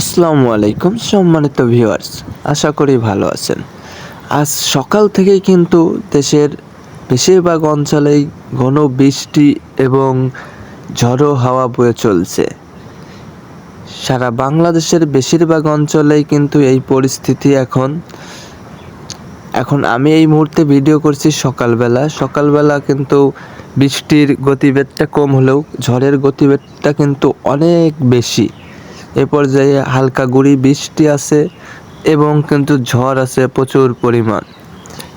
আসসালামু আলাইকুম সম্মানিত ভিউয়ার্স আশা করি ভালো আছেন। আজ সকাল থেকেই কিন্তু দেশের বেশিরভাগ অঞ্চলেই ঘন বৃষ্টি এবং ঝড়ো হাওয়া বয়ে চলছে। সারা বাংলাদেশের বেশিরভাগ অঞ্চলেই কিন্তু এই পরিস্থিতি এখন। এখন আমি এই মুহূর্তে ভিডিও করছি সকালবেলা। সকালবেলা কিন্তু বৃষ্টির গতিবেগটা কম হলেও ঝড়ের গতিবেগটা কিন্তু অনেক বেশি। এ পর্যায়ে হালকা গুড়ি, বৃষ্টি আছে এবং কিন্তু ঝড় আছে প্রচুর পরিমাণ।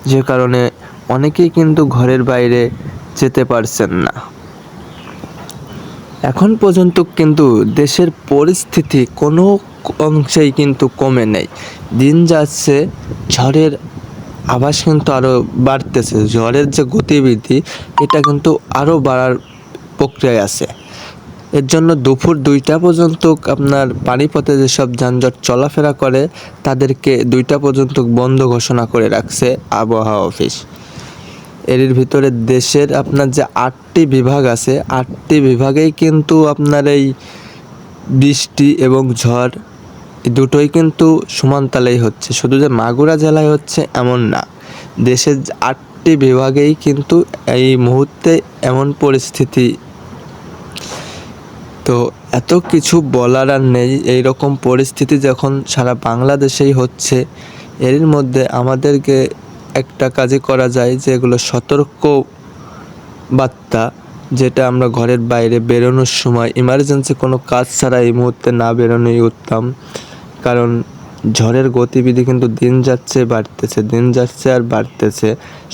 যে কারণে অনেকেই কিন্তু ঘরের বাইরে যেতে পারছেন না। এখন পর্যন্ত কিন্তু দেশের পরিস্থিতি কোনো অংশেই কিন্তু কমে নেই। দিন যাচ্ছে, ঝড়ের আভাস কিন্তু আরও বাড়তেছে। ঝড়ের যে গতিবিধি, এটা কিন্তু আরও বাড়ার প্রক্রিয়ায় আছে। এর জন্য দুপুর দুইটা পর্যন্ত আপনার পানিপথে যেসব যানজট চলাফেরা করে, তাদেরকে দুইটা পর্যন্ত বন্ধ ঘোষণা করে রাখছে আবহাওয়া অফিস। এর ভিতরে দেশের আপনার যে আটটি বিভাগ আছে, আটটি বিভাগেই কিন্তু আপনার এই বৃষ্টি এবং ঝড় দুটোই কিন্তু সমানতালেই হচ্ছে। শুধু যে মাগুরা জেলায় হচ্ছে এমন না, দেশের আটটি বিভাগেই কিন্তু এই মুহূর্তে এমন পরিস্থিতি তো এত কিছু বলার আর নেই এই রকম পরিস্থিতি যখন সারা বাংলাদেশেই হচ্ছে, এর মধ্যে আমাদেরকে একটা কাজই করা যায় যে এগুলো সতর্ক বার্তা, যেটা আমরা ঘরের বাইরে বেরোনোর সময় ইমার্জেন্সি কোনো কাজ ছাড়া এই মুহূর্তে না বেরোনোই উত্তম। কারণ ঝড়ের গতিবিধি কিন্তু দিন যাচ্ছে, বাড়তেছে, দিন যাচ্ছে আর বাড়তেছে।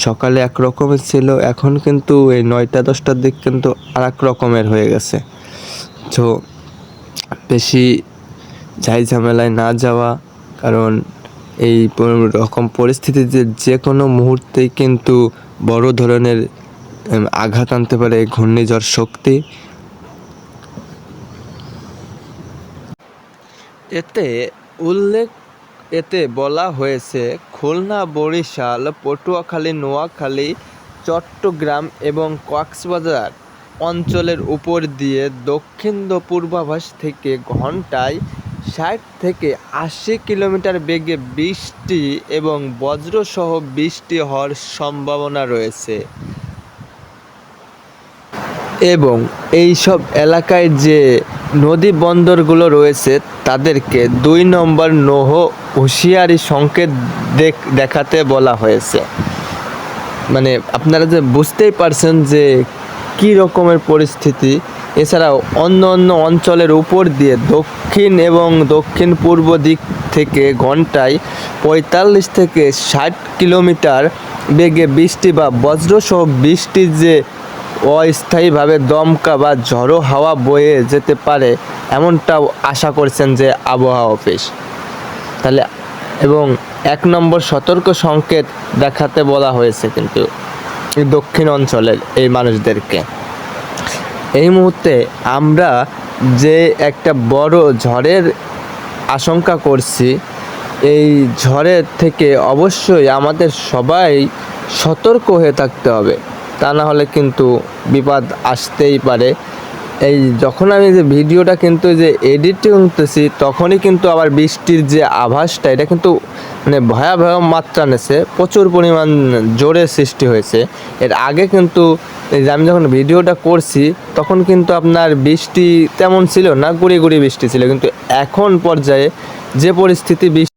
সকালে এক রকমের ছিল, এখন কিন্তু এই নয়টা, দশটার দিক কিন্তু আর এক রকমের হয়ে গেছে। তো বেশি ঝাই ঝামেলায় না যাওয়া, কারণ এই রকম পরিস্থিতিতে যে কোনো মুহূর্তেই কিন্তু বড় ধরনের আঘাত আনতে পারে ঘূর্ণিঝড় শক্তি। এতে উল্লেখ, এতে বলা হয়েছে, খুলনা, বরিশাল, পটুয়াখালী, নোয়াখালী, চট্টগ্রাম এবং কক্সবাজার অঞ্চলের উপর দিয়ে দক্ষিণ পূর্বাভাস থেকে ঘন্টায় ষাট থেকে আশি কিলোমিটার বেগে বৃষ্টি এবং বজ্রসহ বৃষ্টি হওয়ার সম্ভাবনা রয়েছে। এবং এই সব এলাকায় যে নদী বন্দরগুলো রয়েছে, তাদেরকে দুই নম্বর নৌহ হুঁশিয়ারি সংকেত দেখ, দেখাতে বলা হয়েছে। মানে আপনারা যে বুঝতেই পারছেন যে কী রকমের পরিস্থিতি? এছাড়াও অন্য অন্য অঞ্চলের উপর দিয়ে দক্ষিণ এবং দক্ষিণ পূর্ব দিক থেকে ঘন্টায় পঁয়তাল্লিশ থেকে ষাট কিলোমিটার বেগে বৃষ্টি বা বজ্রসহ বৃষ্টির যে অস্থায়ীভাবে দমকা বা ঝড়ো হাওয়া বয়ে যেতে পারে, এমনটাও আশা করছেন যে আবহাওয়া অফিস। তাহলে, এবং এক নম্বর সতর্ক সংকেত দেখাতে বলা হয়েছে কিন্তু দক্ষিণ অঞ্চলের এই মানুষদেরকে। এই মুহূর্তে আমরা যে একটা বড় ঝড়ের আশঙ্কা করছি, এই ঝড়ের থেকে অবশ্যই আমাদের সবাই সতর্ক হয়ে থাকতে হবে। তা না হলে কিন্তু বিপদ আসতেই পারে। এই যখন আমি যে ভিডিওটা কিন্তু যে এডিটিং করতেছি, তখনই কিন্তু আবার বৃষ্টির যে আভাসটা, এটা কিন্তু মানে ভয়াবহ মাত্রা নেছে। প্রচুর পরিমাণ জোরে সৃষ্টি হয়েছে। এর আগে কিন্তু এই আমি যখন ভিডিওটা করছি, তখন কিন্তু আপনার বৃষ্টি তেমন ছিল না, গুড়ি গুড়ি বৃষ্টি ছিল। কিন্তু এখন পর্যায়ে যে পরিস্থিতি